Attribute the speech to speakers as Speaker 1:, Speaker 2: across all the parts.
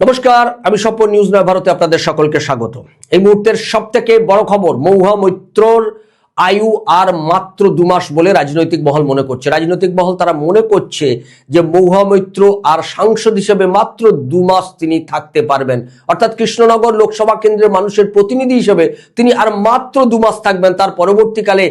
Speaker 1: নমস্কার, আমি স্বপ্ন নিউজ নয়, ভারতে আপনাদের সকলকে স্বাগত। এই মুহূর্তের সব থেকে বড় খবর মৌহা মৈত্রর আয়ু আর মাত্র দু মাস বলে রাজনৈতিক মহল মনে করছে। রাজনৈতিক মহল তারা মনে করছে যে মৌহা মৈত্র আর সাংসদ হিসেবে মাত্র দু মাস তিনি থাকতে পারবেন। অর্থাৎ কৃষ্ণনগর লোকসভা কেন্দ্রের মানুষের প্রতিনিধি হিসেবে তিনি আর মাত্র দু মাস থাকবেন। তার পরবর্তীকালে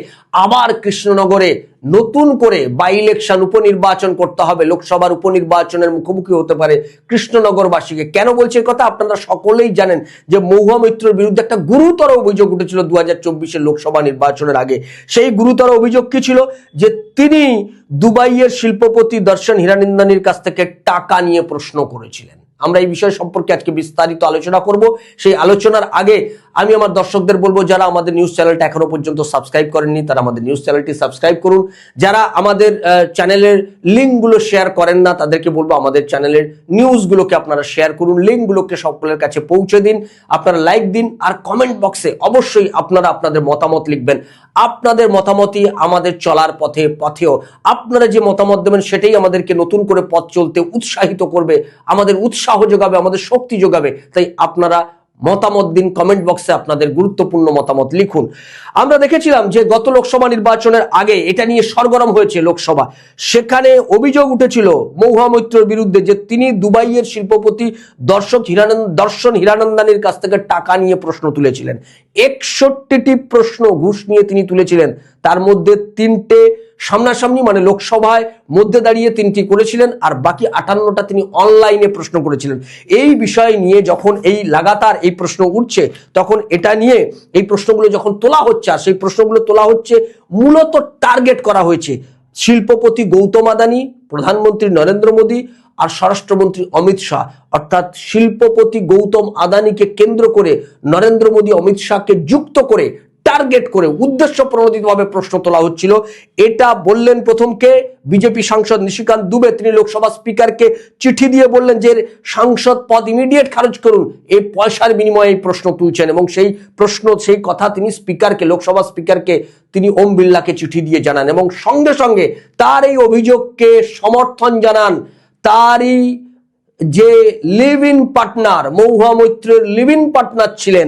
Speaker 1: আবার কৃষ্ণনগরে নতুন করে বাই ইলেকশন উপনির্বাচন করতে হবে। লোকসভার উপনির্বাচনের মুখোমুখি হতে পারে কৃষ্ণনগরবাসীকে। কেন বলছে কথা? আপনারা সকলেই জানেন যে মহুয়া মৈত্রর বিরুদ্ধে একটা গুরুতর অভিযোগ উঠেছিল দু হাজার লোকসভা নির্বাচনের আগে। সেই গুরুতর অভিযোগ কি ছিল? যে তিনি দুবাইয়ের শিল্পপতি দর্শন হিরানন্দানির কাছ থেকে টাকা নিয়ে প্রশ্ন করেছিলেন। আমরা এই বিষয় সম্পর্কে আজকে বিস্তারিত আলোচনা করব। সেই আলোচনার আগে আমি আমার দর্শকদের বলব, যারা আমাদের নিউজ চ্যানেলটা এখনও পর্যন্ত সাবস্ক্রাইব করেননি, তারা আমাদের নিউজ চ্যানেলটি সাবস্ক্রাইব করুন। যারা আমাদের চ্যানেলের লিঙ্কগুলো শেয়ার করেন না, তাদেরকে বলব, আমাদের চ্যানেলের নিউজগুলোকে আপনারা শেয়ার করুন লিঙ্কগুলোকে সকলের কাছে পৌঁছে দিন, আপনারা লাইক দিন, আর কমেন্ট বক্সে অবশ্যই আপনারা আপনাদের মতামত লিখবেন। আপনাদের মতামতই আমাদের চলার পথে, পথেও। আপনারা যে মতামত দেবেন, সেটাই আমাদেরকে নতুন করে পথ চলতে উৎসাহিত করবে, আমাদের উৎসাহ যোগাবে, আমাদের শক্তি যোগাবে। তাই আপনারা মতামত দিন কমেন্ট বক্সে আপনাদের গুরুত্বপূর্ণ মতামত লিখুন। আমরা দেখেছিলাম যে গত লোকসভা নির্বাচনের আগে এটা নিয়ে সরগরম হয়েছে লোকসভা। সেখানে অভিযোগ উঠেছিল মৌহা মৈত্রর বিরুদ্ধে যে তিনি দুবাইয়ের শিল্পপতি দর্শক হিরানন্দ দর্শন হিরানন্দানির কাছ থেকে টাকা নিয়ে প্রশ্ন তুলেছিলেন। একষট্টিটি প্রশ্ন ঘুষ নিয়ে তিনি তুলেছিলেন। তার মধ্যে তিনটে সামনাসামনি মানে লোকসভায় মধ্যে দাঁড়িয়ে তিনটি করেছিলেন আর বাকি আটান্নটা তিনি অনলাইনে প্রশ্ন করেছিলেন। এই বিষয় নিয়ে যখন এই লাগাতার এই প্রশ্ন উঠছে, তখন এটা নিয়ে এই প্রশ্নগুলো যখন তোলা হচ্ছে, আর সেই প্রশ্নগুলো তোলা হচ্ছে মূলত টার্গেট করা হয়েছে শিল্পপতি গৌতম আদানি, প্রধানমন্ত্রী নরেন্দ্র মোদী আর স্বরাষ্ট্রমন্ত্রী অমিত শাহ। অর্থাৎ শিল্পপতি গৌতম আদানিকে কেন্দ্র করে নরেন্দ্র মোদী অমিত শাহকে যুক্ত করে টার্গেট করে উদ্দেশ্য প্রণোদিতভাবে প্রশ্ন তোলা হচ্ছিল। এটা বললেন প্রথমকে বিজেপি সাংসদ নিশিকান্ত দুবে। তিনি লোকসভা স্পিকারকে চিঠি দিয়ে বললেন যে, সাংসদ পদ ইমিডিয়েট খারিজ করুন। এই পয়সার বিনিময়ে এই প্রশ্ন তুলছেন এবং সেই প্রশ্ন, সেই কথা তিনি স্পিকারকে, লোকসভা স্পিকারকে, তিনি ওম বিল্লাকে চিঠি দিয়ে জানান এবং সঙ্গে সঙ্গে তার এই অভিযোগকে সমর্থন জানান। তারই যে লিভ ইন পার্টনার মৌহা মৈত্রের লিভ ইন পার্টনার ছিলেন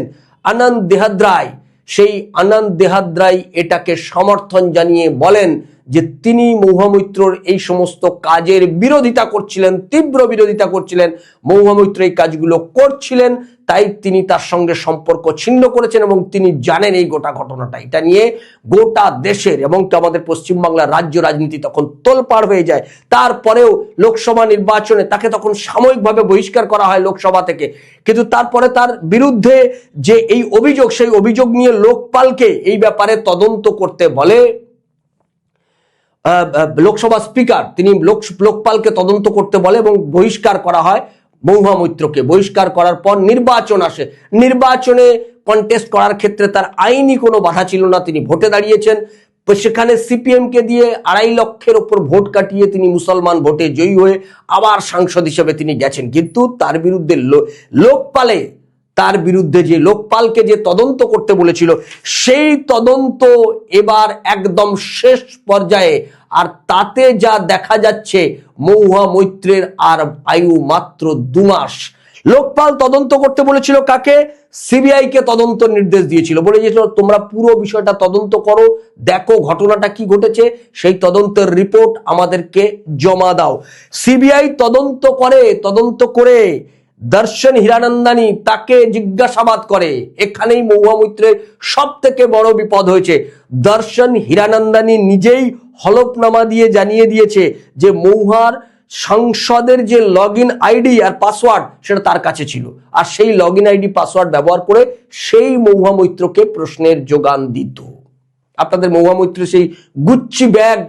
Speaker 1: আনন্দ দেহাদ্রায়। সেই আনন্দ দেহাদ্রাই এটাকে সমর্থন জানিয়ে বলেন যে তিনি মৌহামৈত্রর এই সমস্ত কাজের বিরোধিতা করছিলেন, তীব্র বিরোধিতা করছিলেন। মৌহামৈত্র এই কাজগুলো করছিলেন। তাই তিনি তার সঙ্গে সম্পর্ক ছিন্ন করেছেন এবং তিনি জানেন এই গোটা ঘটনাটা। এটা নিয়ে গোটা দেশের এবং কি আমাদের পশ্চিমবাংলার রাজ্য রাজনীতি তখন তোলপাড় হয়ে যায়। তারপরেও লোকসভা নির্বাচনে তাকে তখন সাময়িকভাবে বহিষ্কার করা হয় লোকসভা থেকে। কিন্তু তারপরে তার বিরুদ্ধে যে এই অভিযোগ, সেই অভিযোগ নিয়ে লোকপালকে এই ব্যাপারে তদন্ত করতে বলে লোকসভা স্পিকার। তিনি লোক, লোকপালকে তদন্ত করতে বলে এবং বহিষ্কার করা হয়। মৌহা মৈত্রকে বহিষ্কার করার পর নির্বাচন আসে। নির্বাচনে কন্টেস্ট করার ক্ষেত্রে তার আইনি কোনো বাধা ছিল না, তিনি ভোটে দাঁড়িয়েছেন। সেখানে সিপিএমকে দিয়ে আড়াই লক্ষের ওপর ভোট কাটিয়ে তিনি মুসলমান ভোটে জয়ী হয়ে আবার সাংসদ হিসেবে তিনি গেছেন। কিন্তু তার বিরুদ্ধে লোকপালে তার বিরুদ্ধে যে লোকপালকে যে তদন্ত করতে বলেছিল, সেই তদন্ত এবার একদম শেষ পর্যায়ে। আর তাতে যা দেখা যাচ্ছে, মৌহা মৈত্রের আর আয়ু মাত্র দু মাস। লোকপাল তদন্ত করতে বলেছিল কাকে? সিবিআই কে তদন্ত নির্দেশ দিয়েছিল। বলে দিয়েছিল তোমরা পুরো বিষয়টা তদন্ত করো, দেখো ঘটনাটা কি ঘটেছে, সেই তদন্তের রিপোর্ট আমাদেরকে জমা দাও। সিবিআই তদন্ত করে তদন্ত করে দর্শন হীরানন্দানি তাকে জিজ্ঞাসাবাদ করে। এখানেই মহুয়া মৈত্রের সব থেকে বড় বিপদ হয়েছে। দর্শন হীরানন্দানি নিজেই হলফনামা দিয়ে জানিয়ে দিয়েছে যে মৌহার সংসদের যে লগ আইডি আর পাসওয়ার্ড সেটা তার কাছে ছিল। আর সেই লগ আইডি পাসওয়ার্ড ব্যবহার করে সেই মৌহা মৈত্রকে প্রশ্নের যোগান দিত। আপনাদের মহুয়া মৈত্র সেই গুচ্ছি ব্যাগ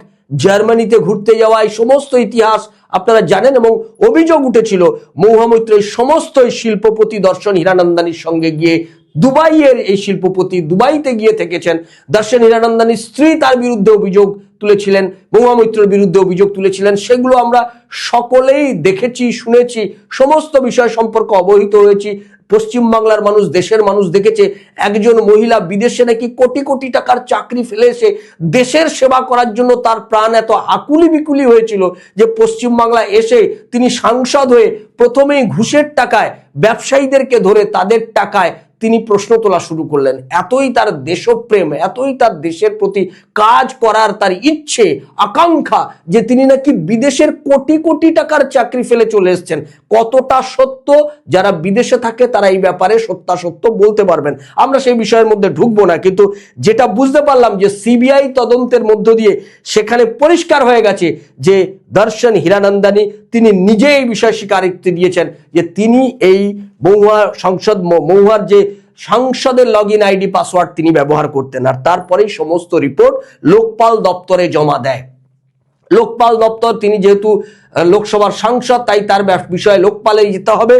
Speaker 1: জার্মানিতে ঘুরতে যাওয়া এই সমস্ত ইতিহাস আপনারা জানেন এবং অভিযোগ উঠেছিল মহুয়া মৈত্র সমস্ত শিল্পপতি দর্শন হীরানন্দানির সঙ্গে গিয়ে দুবাইয়ের এই শিল্পপতি দুবাইতে গিয়ে থেকেছেন। দর্শন হীরানন্দানির স্ত্রী তার বিরুদ্ধে অভিযোগ তুলেছিলেন মহুয়া মৈত্রের বিরুদ্ধে অভিযোগ তুলেছিলেন। সেগুলো আমরা সকলেই দেখেছি, শুনেছি, সমস্ত বিষয় সম্পর্কে অবহিত হয়েছি। পশ্চিমবাংলার মানুষ, দেশের মানুষ দেখেছে, একজন মহিলা বিদেশে নাকি কোটি কোটি টাকার চাকরি ফেলে এসে দেশের সেবা করার জন্য তার প্রাণ এত আকুলি বিকুলি হয়েছিল যে পশ্চিমবাংলা এসে তিনি সাংসদ হয়ে প্রথমেই ঘুষের টাকায় ব্যবসায়ীদেরকে ধরে তাদের টাকায় তিনি প্রশ্ন তোলা শুরু করলেন, এতই তার দেশপ্রেম, এতই তার দেশের প্রতি কাজ করার তার ইচ্ছে, আকাঙ্ক্ষা যে তিনি নাকি বিদেশের কোটি কোটি টাকার চাকরি ফেলে চলে এসেছেন, কতটা সত্য? যারা বিদেশে থাকে তারা এই ব্যাপারে সত্যাসত্য বলতে পারবেন। আমরা সেই বিষয়ের মধ্যে ঢুকবো না, কিন্তু যেটা বুঝতে পারলাম যে সিবিআই তদন্তের মধ্য দিয়ে সেখানে পরিষ্কার হয়ে গেছে যে দর্শন হীরানন্দানী তিনি নিজে এই বিষয়ে স্বীকারোক্তি দিয়েছেন যে তিনি এই মহুয়া সংসদ মহুয়ার যে সাংসদের লগ ইন আইডি পাসওয়ার্ড তিনি ব্যবহার করতেন আর তারপরেই সমস্ত রিপোর্ট লোকপাল দপ্তরে জমা দেয়। লোকপাল দপ্তর তিনি যেহেতু লোকসভার সাংসদ, তাই তার বিষয়ে লোকপালে যেতে হবে।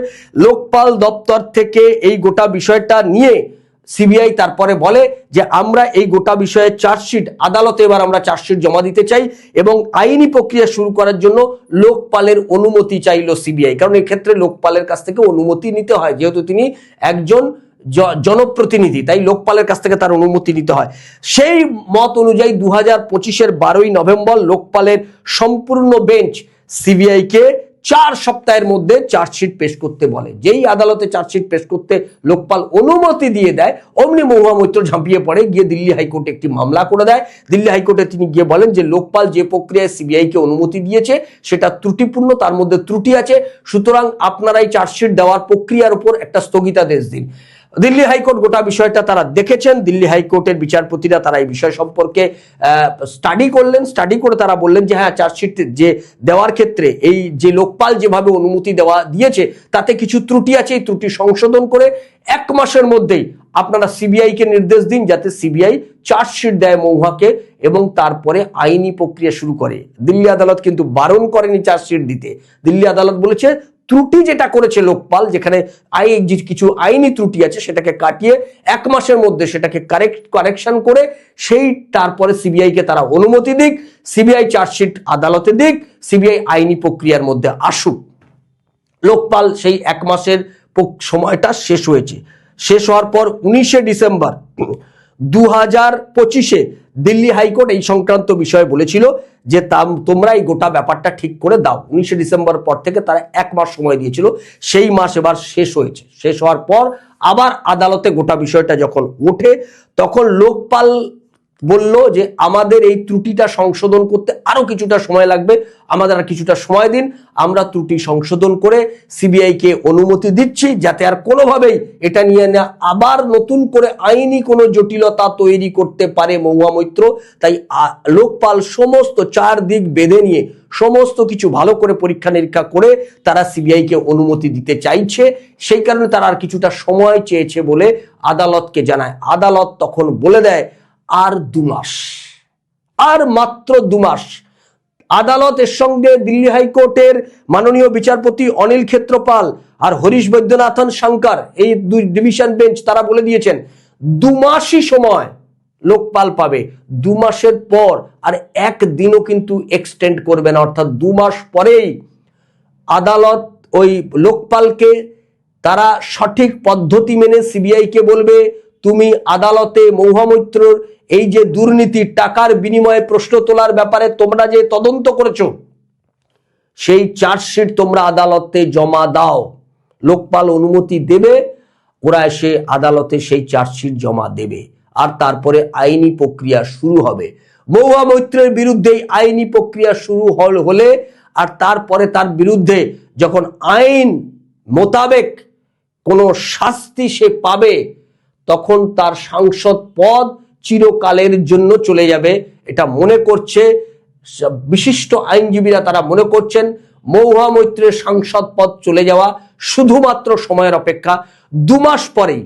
Speaker 1: লোকপাল দপ্তর থেকে এই গোটা বিষয়টা নিয়ে সিবিআই তারপরে বলে যে আমরা এই গোটা বিষয়ে চার্জশিট, আদালতে এবার আমরা চার্জশিট জমা দিতে চাই এবং আইনি প্রক্রিয়া শুরু করার জন্য লোকপালের অনুমতি চাইলো সিবিআই। কারণ এক্ষেত্রে লোকপালের কাছ থেকে অনুমতি নিতে হয়, যেহেতু তিনি একজন জনপ্রতিনিধি, তাই লোকপালের কাছ থেকে তার অনুমতি নিতে হয়। সেই মত অনুযায়ী দু হাজার পঁচিশের বারোই নভেম্বর লোকপালের সম্পূর্ণ বেঞ্চ সিবিআইকে চার সপ্তাহের মধ্যে চার্জশিট পেশ করতে বলে। যেই আদালতে চার্জশিট পেশ করতে লোকপাল অনুমতি দিয়ে দেয়, অমনি মহুয়া মৈত্র ঝাঁপিয়ে পড়ে, গিয়ে দিল্লি হাইকোর্টে একটি মামলা করে দেয়। দিল্লি হাইকোর্টে তিনি গিয়ে বলেন যে, লোকপাল যে প্রক্রিয়ায় সিবিআইকে অনুমতি দিয়েছে, সেটা ত্রুটিপূর্ণ, তার মধ্যে ত্রুটি আছে। সুতরাং আপনারাই চার্জশিট দেওয়ার প্রক্রিয়ার উপর একটা স্থগিতাদেশ দিন। দিল্লি হাইকোর্ট গোটা বিষয়টা তারা দেখেছেন। দিল্লি হাইকোর্টের বিচারপতিরা তারা এই বিষয় সম্পর্কে স্টাডি করলেন। স্টাডি করে তারা বললেন যে হ্যাঁ চার্জশিট যে দেওয়ার ক্ষেত্রে এই যে লোকপাল যেভাবে অনুমতি দেওয়া দিয়েছে, তাতে কিছু ত্রুটি আছে। এই ত্রুটি সংশোধন করে এক মাসের মধ্যেই আপনারা সিবিআই কে নির্দেশ দিন যাতে সিবিআই চার্জশিট দেয় মৌহাকে এবং তারপরে আইনি প্রক্রিয়া শুরু করে। দিল্লি আদালত কিন্তু বারণ করেনি চার্জশিট দিতে। দিল্লি আদালত বলেছে ত্রুটি যেটা করেছে লোকপাল, যেখানে আই কিছু আইনি ত্রুটি আছে সেটাকে কাটিয়ে এক মাসের মধ্যে সেটাকে কারেক্ট কারেকশন করে সেই তারপরে সিবিআই কে তারা অনুমতি দিক সিবিআই চার্জশিট আদালতে দিক সিবিআই আইনি প্রক্রিয়ার মধ্যে আসুক। লোকপাল সেই এক মাসের সময়টা শেষ হয়েছে। শেষ হওয়ার পর উনিশে ডিসেম্বর দু হাজার পঁচিশে দিল্লি হাইকোর্ট এই সংক্রান্ত বিষয়ে বলেছিল যে তাম- তোমরা এই গোটা ব্যাপারটা ঠিক করে দাও। উনিশে ডিসেম্বর পর থেকে তারা এক মাস সময় দিয়েছিল। সেই মাস এবার শেষ হয়েছে। শেষ হওয়ার পর আবার আদালতে গোটা বিষয়টা যখন ওঠে, তখন লোকপাল বলল যে আমাদের এই ত্রুটিটা সংশোধন করতে আরও কিছুটা সময় লাগবে। আমাদের আর কিছুটা সময় দিন। আমরা ত্রুটি সংশোধন করে সিবিআই কে অনুমতি দিচ্ছি যাতে আর কোনোভাবেই এটা নিয়ে না আবার নতুন করে আইনি কোনো জটিলতা তৈরি করতে পারে মহুয়া মৈত্র। তাই লোকপাল সমস্ত চার দিক বেঁধে নিয়ে সমস্ত কিছু ভালো করে পরীক্ষা নিরীক্ষা করে তারা সিবিআই কে অনুমতি দিতে চাইছে। সেই কারণে তারা আর কিছুটা সময় চেয়েছে বলে আদালতকে জানায়। আদালত তখন বলে দেয় আর দু মাস। আর মাত্র দু মাস। আদালত এর সঙ্গে দিল্লি হাইকোর্টের মাননীয় বিচারপতি অনিল ক্ষেত্রপাল আর হরিশ বৈদ্যনাথন শঙ্কর এই দুই ডিভিশন বেঞ্চ, তারা বলে দিয়েছেন, দু মাসই সময় লোকপাল পাবে। দু মাসের পর আর একদিনও কিন্তু এক্সটেন্ড করবে না, অর্থাৎ দু মাস পরেই আদালত ওই লোকপালকে তারা সঠিক পদ্ধতি মেনে সিবিআইকে বলবে তুমি আদালতে মৌহামৈত্রর এই যে দুর্নীতি, টাকার বিনিময়ে প্রশ্ন তোলার ব্যাপারে তোমরা যে তদন্ত করেছ, সেই চার্জশিট তোমরা আদালতে জমা দাও। লোকপাল অনুমতি দেবে ওরা এসে আদালতে সেই চার্জশিট জমা দেবে, আর তারপরে আইনি প্রক্রিয়া শুরু হবে। মহুয়া মৈত্রের বিরুদ্ধে আইনি প্রক্রিয়া শুরু হল হলে, আর তারপরে তার বিরুদ্ধে যখন আইন মোতাবেক কোনো শাস্তি সে পাবে তখন তার সাংসদ পদ চিরকালের জন্য চলে যাবে। এটা মনে করছে বিশিষ্ট আইনজীবীরা তারা মনে করছেন মৌহা মৈত্রের সাংসদ পদ চলে যাওয়া শুধুমাত্র সময়ের অপেক্ষা। দু মাস পরেই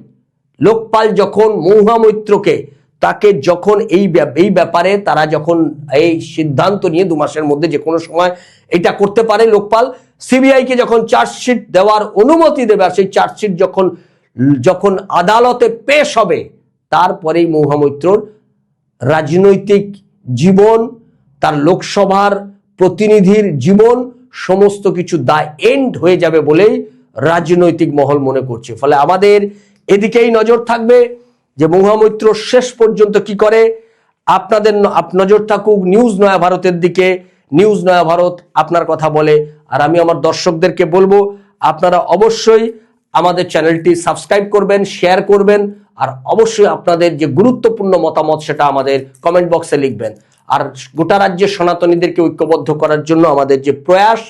Speaker 1: লোকপাল যখন মৌহা মৈত্রকে তাকে যখন এই এই ব্যাপারে তারা যখন এই সিদ্ধান্ত নিয়ে দু মাসের মধ্যে যে কোনো সময় এটা করতে পারে লোকপাল, সিবিআইকে যখন চার্জশিট দেওয়ার অনুমতি দেবে, আর সেই চার্জশিট যখন যখন আদালতে পেশ হবে, তারপরেই মৌহামৈত্রর রাজনৈতিক জীবন, তার লোকসভার প্রতিনিধির জীবন, সমস্ত কিছু দা এন্ড হয়ে যাবে বলেই রাজনৈতিক মহল মনে করছে। ফলে আমাদের এদিকেই নজর থাকবে যে মহামৈত্র শেষ পর্যন্ত কি করে। আপনাদের নজর থাকুক নিউজ নয়া ভারতের দিকে। নিউজ নয়া ভারত আপনার কথা বলে। আর আমি আমার দর্শকদেরকে বলব, আপনারা অবশ্যই আমাদের চ্যানেলটি সাবস্ক্রাইব করবেন, শেয়ার করবেন, আর অবশ্যই আপনাদের যে গুরুত্বপূর্ণ মতামত সেটা আমাদের কমেন্ট বক্সে লিখবেন। আর গোটা রাজ্যের সনাতনীদেরকে ঐক্যবদ্ধ করার জন্য আমাদের যে প্রয়াস,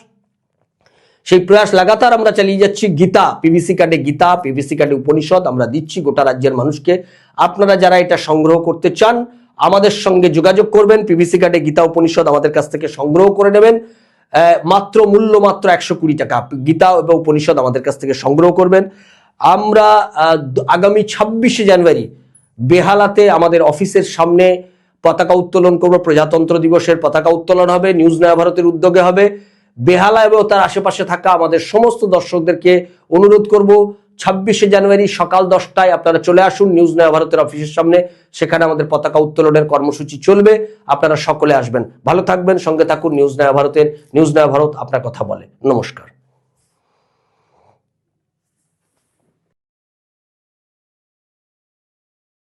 Speaker 1: সেই প্রয়াস লাগাতার আমরা চালিয়ে যাচ্ছি। গীতা পিভিসি কার্ডে গীতা পিভিসি কার্ডে উপনিষদ আমরা দিচ্ছি গোটা রাজ্যের মানুষকে। আপনারা যারা এটা সংগ্রহ করতে চান, আমাদের সঙ্গে যোগাযোগ করবেন। পিভিসি কার্ডে গীতা উপনিষদ আমাদের কাছ থেকে সংগ্রহ করে নেবেন। মাত্র মূল্য মাত্র একশো কুড়ি টাকা। গীতা এবং উপনিষদ আমাদের কাছ থেকে সংগ্রহ করবেন। আমরা আগামী ছাব্বিশে জানুয়ারি বেহালাতে আমাদের অফিসের সামনে পতাকা উত্তোলন করব। প্রজাতন্ত্র দিবসের পতাকা উত্তোলন হবে, নিউজ নয়া ভারতের উদ্যোগে হবে। বেহালা এবং তার আশেপাশে থাকা আমাদের সমস্ত দর্শকদেরকে অনুরোধ করব। ছাব্বিশে জানুয়ারি সকাল দশটায় আপনারা চলে আসুন নিউজ নয়া ভারতের অফিসের সামনে। সেখানে আমাদের পতাকা উত্তোলনের কর্মসূচি চলবে। আপনারা সকলে আসবেন। ভালো থাকবেন, সঙ্গে থাকুন নিউজ নয়া ভারতের। নিউজ নয়া ভারত আপনার কথা বলে। নমস্কার।